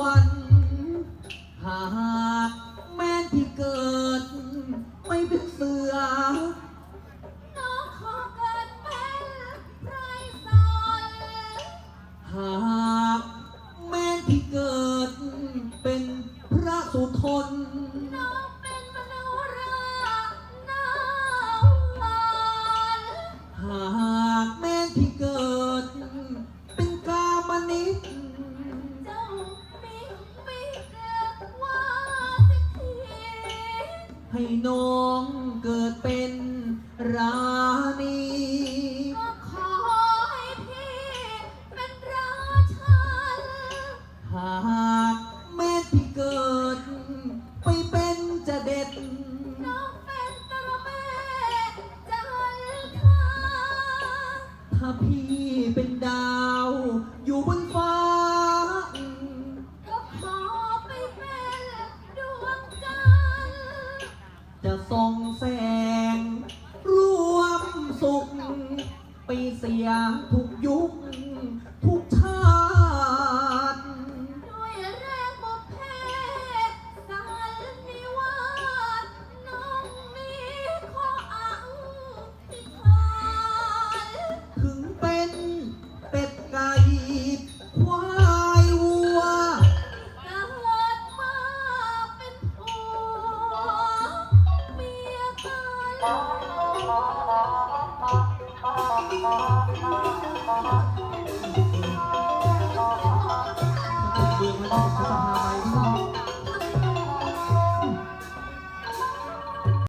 วัน หากแม่ที่เกิด ไม่เป็นเสือขอเกิดเป็นไพรสอนหากแม่ที่เกิด เป็นพระสุทน ให้น้องเกิดเป็นราณีก็ขอให้พี่เป็นราชันหากแม่ที่เกิด ไปเป็นจะเด็ด น้องเป็นตระเมจันทราถ้าพี่เป็นดา จะส่องแสงร่วมสุข ไปเสียทุกยุค เมืองมันจะพาไป